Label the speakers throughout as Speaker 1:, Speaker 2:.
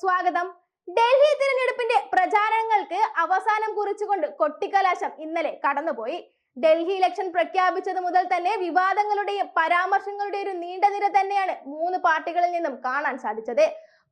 Speaker 1: സ്വാഗതം. ഡൽഹി തിരഞ്ഞെടുപ്പിന്റെ പ്രചാരണങ്ങൾക്ക് അവസാനം കുറിച്ചുകൊണ്ട് കൊട്ടിക്കലാശം ഇന്നലെ കടന്നുപോയി. ഡൽഹി ഇലക്ഷൻ പ്രഖ്യാപിച്ചത് മുതൽ തന്നെ വിവാദങ്ങളുടെയും പരാമർശങ്ങളുടെയും ഒരു നീണ്ട നിര തന്നെയാണ് മൂന്ന് പാർട്ടികളിൽ നിന്നും കാണാൻ സാധിച്ചത്.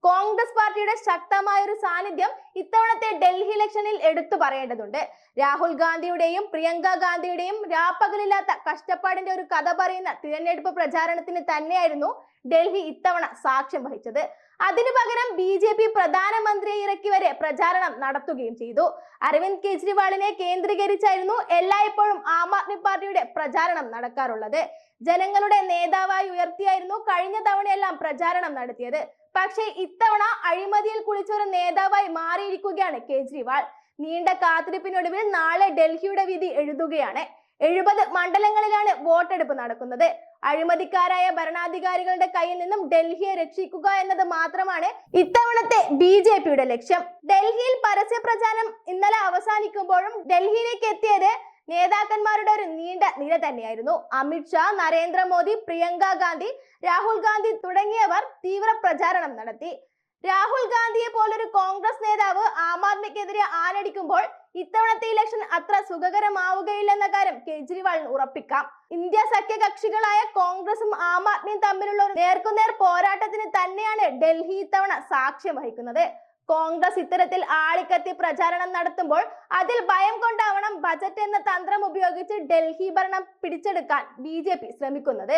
Speaker 1: കോൺഗ്രസ് പാർട്ടിയുടെ ശക്തമായ ഒരു സാന്നിധ്യം ഇത്തവണത്തെ ഡൽഹി ഇലക്ഷനിൽ എടുത്തു പറയേണ്ടതുണ്ട്. രാഹുൽ ഗാന്ധിയുടെയും പ്രിയങ്ക ഗാന്ധിയുടെയും രാപ്പകലില്ലാത്ത കഷ്ടപ്പാടിന്റെ ഒരു കഥ പറയുന്ന തിരഞ്ഞെടുപ്പ് പ്രചാരണത്തിന് തന്നെയായിരുന്നു ഡൽഹി ഇത്തവണ സാക്ഷ്യം വഹിച്ചത്. അതിനു പകരം ബി ജെ പി പ്രധാനമന്ത്രിയെ ഇറക്കി വരെ പ്രചാരണം നടത്തുകയും ചെയ്തു. അരവിന്ദ് കെജ്രിവാളിനെ കേന്ദ്രീകരിച്ചായിരുന്നു എല്ലായ്പ്പോഴും ആം ആദ്മി പാർട്ടിയുടെ പ്രചാരണം നടക്കാറുള്ളത്. ജനങ്ങളുടെ നേതാവായി ഉയർത്തിയായിരുന്നു കഴിഞ്ഞ തവണയെല്ലാം പ്രചാരണം നടത്തിയത്. പക്ഷേ ഇത്തവണ അഴിമതിയിൽ കുളിച്ച ഒരു നേതാവായി മാറിയിരിക്കുകയാണ് കെജ്രിവാൾ. നീണ്ട കാത്തിരിപ്പിനൊടുവിൽ നാളെ ഡൽഹിയുടെ വിധി എഴുതുകയാണ്. എഴുപത് മണ്ഡലങ്ങളിലാണ് വോട്ടെടുപ്പ് നടക്കുന്നത്. അഴിമതിക്കാരായ ഭരണാധികാരികളുടെ കയ്യിൽ നിന്നും ഡൽഹിയെ രക്ഷിക്കുക എന്നത് മാത്രമാണ് ഇത്തവണത്തെ ബി ജെ പിയുടെ ലക്ഷ്യം. ഡൽഹിയിൽ പരസ്യ പ്രചാരണം ഇന്നലെ അവസാനിക്കുമ്പോഴും ഡൽഹിയിലേക്ക് എത്തിയത് നേതാക്കന്മാരുടെ ഒരു നീണ്ട നിര തന്നെയായിരുന്നു. അമിത്ഷാ നരേന്ദ്രമോദി പ്രിയങ്ക ഗാന്ധി രാഹുൽ ഗാന്ധി തുടങ്ങിയവർ തീവ്ര പ്രചാരണം നടത്തി. രാഹുൽ ഗാന്ധിയെ പോലൊരു കോൺഗ്രസ് നേതാവ് ആം ആദ്മിക്കെതിരെ ആനടിക്കുമ്പോൾ ഇത്തവണത്തെ ഇലക്ഷൻ അത്ര സുഖകരമാവുകയില്ലെന്ന കാര്യം കേജ്രിവാളിന് ഉറപ്പിക്കാം. ഇന്ത്യ സഖ്യകക്ഷികളായ കോൺഗ്രസും ആം ആദ്മിയും തമ്മിലുള്ള നേർക്കുനേർ പോരാട്ടത്തിന് തന്നെയാണ് ഡൽഹി ഇത്തവണ സാക്ഷ്യം വഹിക്കുന്നത്. കോൺഗ്രസ് ഇത്തരത്തിൽ ആളിക്കത്തി പ്രചാരണം നടത്തുമ്പോൾ അതിൽ ഭയം കൊണ്ടാവണം ബജറ്റ് എന്ന തന്ത്രം ഉപയോഗിച്ച് ഡൽഹി ഭരണം പിടിച്ചെടുക്കാൻ ബി ജെ പി ശ്രമിക്കുന്നത്.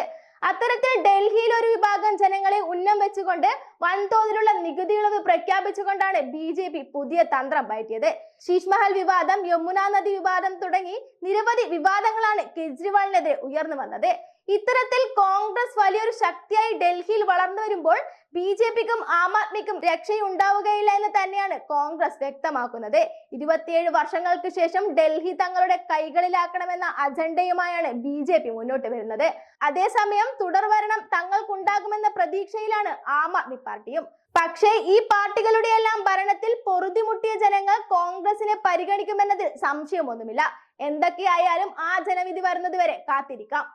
Speaker 1: അത്തരത്തിൽ ഡൽഹിയിൽ ഒരു വിഭാഗം ജനങ്ങളെ ഉന്നം വെച്ചുകൊണ്ട് വൻതോതിലുള്ള നികുതി ഇളവ് പ്രഖ്യാപിച്ചുകൊണ്ടാണ് ബി ജെ പി പുതിയ തന്ത്രം പയറ്റിയത്. ശീഷ്മഹൽ വിവാദം യമുന നദി വിവാദം തുടങ്ങി നിരവധി വിവാദങ്ങളാണ് കെജ്രിവാളിനെതിരെ ഉയർന്നു വന്നത്. ഇത്തരത്തിൽ കോൺഗ്രസ് വലിയൊരു ശക്തിയായി ഡൽഹിയിൽ വളർന്നു വരുമ്പോൾ ബി ജെ പിക്കും ആം ആദ്മിക്കും രക്ഷയുണ്ടാവുകയില്ല എന്ന് തന്നെയാണ് കോൺഗ്രസ് വ്യക്തമാക്കുന്നത്. ഇരുപത്തിയേഴ് വർഷങ്ങൾക്ക് ശേഷം ഡൽഹി തങ്ങളുടെ കൈകളിലാക്കണമെന്ന അജണ്ടയുമായാണ് ബി ജെ പി മുന്നോട്ട് വരുന്നത്. അതേസമയം തുടർഭരണം തങ്ങൾക്കുണ്ടാകുമെന്ന പ്രതീക്ഷയിലാണ് ആം ആദ്മി പാർട്ടിയും. പക്ഷേ ഈ പാർട്ടികളുടെ എല്ലാം ഭരണത്തിൽ പൊറുതിമുട്ടിയ ജനങ്ങൾ കോൺഗ്രസിനെ പരിഗണിക്കുമെന്നതിൽ സംശയമൊന്നുമില്ല. എന്തൊക്കെയായാലും ആ ജനവിധി വരുന്നത് വരെ കാത്തിരിക്കാം.